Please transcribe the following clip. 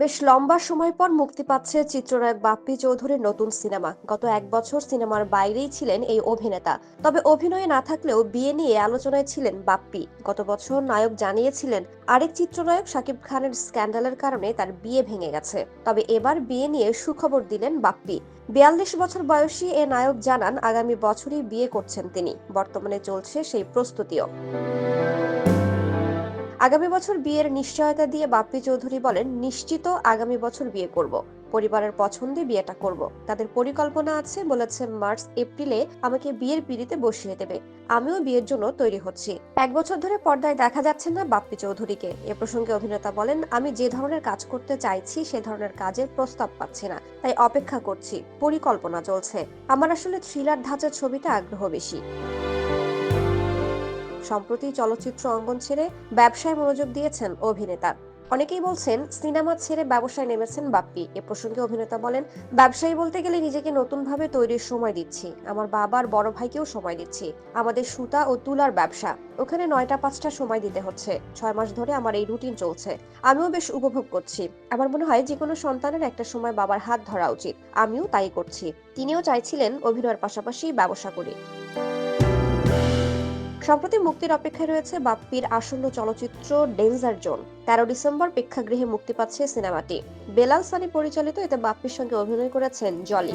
বেশ লম্বা সময় পর মুক্তি পাচ্ছে চিত্রনায়ক বাপ্পি চৌধুরীর নতুন সিনেমা। গত এক বছর সিনেমার বাইরেই ছিলেন এই অভিনেতা। তবে অভিনয়ে না থাকলেও বিয়ে নিয়ে আলোচনায় ছিলেন বাপ্পি। গত বছর নায়ক জানিয়েছিলেন, আরেক চিত্রনায়ক শাকিব খানের স্ক্যান্ডালের কারণে তার বিয়ে ভেঙে গেছে। তবে এবার বিয়ে নিয়ে সুখবর দিলেন বাপ্পি। বিয়াল্লিশ বছর বয়সী এ নায়ক জানান, আগামী বছরই বিয়ে করছেন তিনি। বর্তমানে চলছে সেই প্রস্তুতিও। আগামী বছর বিয়ের নিশ্চয়তা দিয়ে বাপ্পি চৌধুরী বলেন, নিশ্চিত আগামী বছর বিয়ে করব। পরিবারের পছন্দে বিয়েটা করব। তাদের পরিকল্পনা আছে বলেছে মার্চ, এপ্রিলে আমাকে বিয়ের পিড়িতে বসিয়ে দেবে। আমিও বিয়ের জন্য তৈরি হচ্ছি। এক বছর ধরে পর্দায় দেখা যাচ্ছে না বাপ্পি চৌধুরীকে। এ প্রসঙ্গে অভিনেতা বলেন, আমি যে ধরনের কাজ করতে চাইছি, সে ধরনের কাজের প্রস্তাব পাচ্ছি না। তাই অপেক্ষা করছি। পরিকল্পনা চলছে। আমার আসলে থ্রিলার ধাঁচের ছবিতে আগ্রহ বেশি। সম্প্রতি চলচ্চিত্র অঙ্গন ছেড়ে ব্যবসায় মনোযোগ দিয়েছেন অভিনেতা। অনেকেই বলছেন, সিনেমা ছেড়ে ব্যবসায় নেমেছেন বাপ্পি। এ প্রসঙ্গে অভিনেতা বলেন, ব্যবসায়ী বলতে গেলে নিজেকে নতুনভাবে তৈরির সময় দিচ্ছি। আমার বাবার বড় ভাইকেও সময় দিচ্ছি। আমাদের সুতা ও তুলার ব্যবসা। ওখানে নয়টা পাঁচটা সময় দিতে হচ্ছে। ছয় মাস ধরে আমার এই রুটিন চলছে। আমিও বেশ উপভোগ করছি। আমার মনে হয় যে কোনো সন্তানের একটা সময় বাবার হাত ধরা উচিত। আমিও তাই করছি। তিনিও চাইছিলেন অভিনয়ের পাশাপাশি ব্যবসা করি। সম্প্রতি মুক্তির অপেক্ষায় রয়েছে বাপ্পির আসন্ন চলচ্চিত্র ডেঞ্জার জোন। তেরো ডিসেম্বর প্রেক্ষাগৃহে মুক্তি পাচ্ছে সিনেমাটি। বেলাল সানি পরিচালিত এতে বাপ্পির সঙ্গে অভিনয় করেছেন জলি।